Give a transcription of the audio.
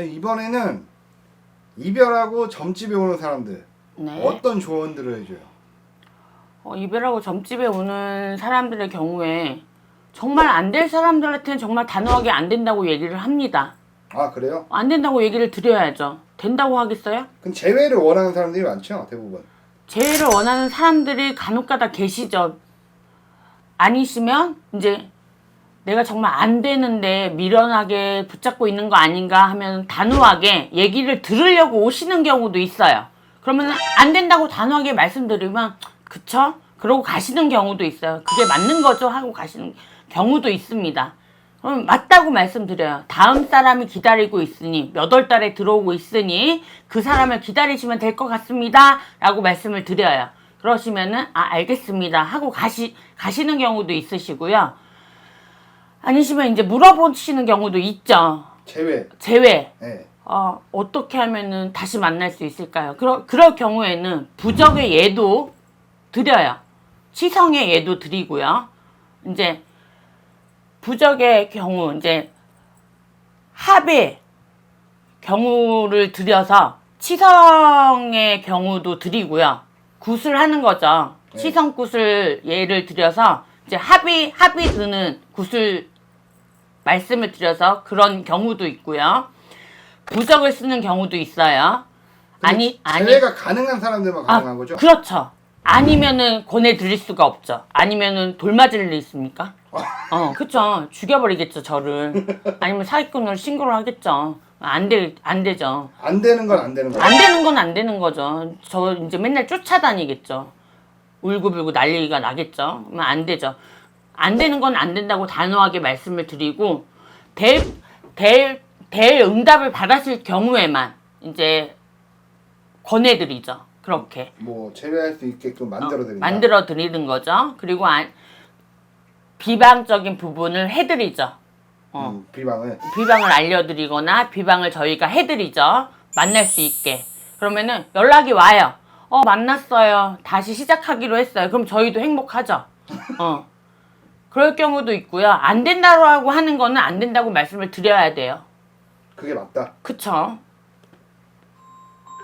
근데 이번에는 이별하고 점집에 오는 사람들 네. 어떤 조언들을 해줘요? 어, 이별하고 점집에 오는 사람들의 경우에 정말 안 될 사람들한테는 정말 단호하게 안 된다고 얘기를 합니다. 아 그래요? 안 된다고 얘기를 드려야죠. 된다고 하겠어요? 그럼 재회를 원하는 사람들이 많죠 대부분. 재회를 원하는 사람들이 간혹가다 계시죠. 아니시면 이제 내가 정말 안 되는데 미련하게 붙잡고 있는 거 아닌가 하면 단호하게 얘기를 들으려고 오시는 경우도 있어요. 그러면 안 된다고 단호하게 말씀드리면 그쵸? 그러고 가시는 경우도 있어요. 그게 맞는 거죠? 하고 가시는 경우도 있습니다. 그럼 맞다고 말씀드려요. 다음 사람이 기다리고 있으니 몇 월 달에 들어오고 있으니 그 사람을 기다리시면 될 것 같습니다. 라고 말씀을 드려요. 그러시면은 아 알겠습니다 하고 가시 가시는 경우도 있으시고요. 아니시면 이제 물어보시는 경우도 있죠. 재회. 제외. 네. 어, 어떻게 하면은 다시 만날 수 있을까요? 그러, 그럴 경우에는 부적의 예도 드려요. 치성의 예도 드리고요. 이제 부적의 경우 이제 합의 경우를 들여서 치성의 경우도 드리고요. 굿을 하는 거죠. 네. 치성 굿을 예를 들여서 이제 합의 합의 드는 굿을 말씀을 드려서 그런 경우도 있고요. 부적을 쓰는 경우도 있어요. 아니 아니 재회가 가능한 사람들만 가능한 거죠? 그렇죠. 아니면은 권해드릴 수가 없죠. 아니면은 돌 맞을 일 있습니까? 어, 그쵸. 죽여버리겠죠, 저를. 아니면 사기꾼으로 신고를 하겠죠. 안 돼, 안 되죠. 안 되는 건 안 되는 거죠. 안 되는 건 안 되는 거죠. 저 이제 맨날 쫓아다니겠죠. 울고불고 난리가 나겠죠. 그러면 안 되죠. 안 되는 건 안 된다고 단호하게 말씀을 드리고, 될, 될, 될 응답을 받았을 경우에만 이제 권해드리죠. 그렇게. 뭐 재회할 수 있게끔 만들어 드린다. 만들어 드리는 거죠. 그리고 안, 비방적인 부분을 해드리죠. 어. 음, 비방을. 비방을 알려드리거나 비방을 저희가 해드리죠. 만날 수 있게. 그러면은 연락이 와요. 어, 만났어요. 다시 시작하기로 했어요. 그럼 저희도 행복하죠. 어. 그럴 경우도 있고요. 안 된다고 하는 거는 안 된다고 말씀을 드려야 돼요. 그게 맞다. 그쵸?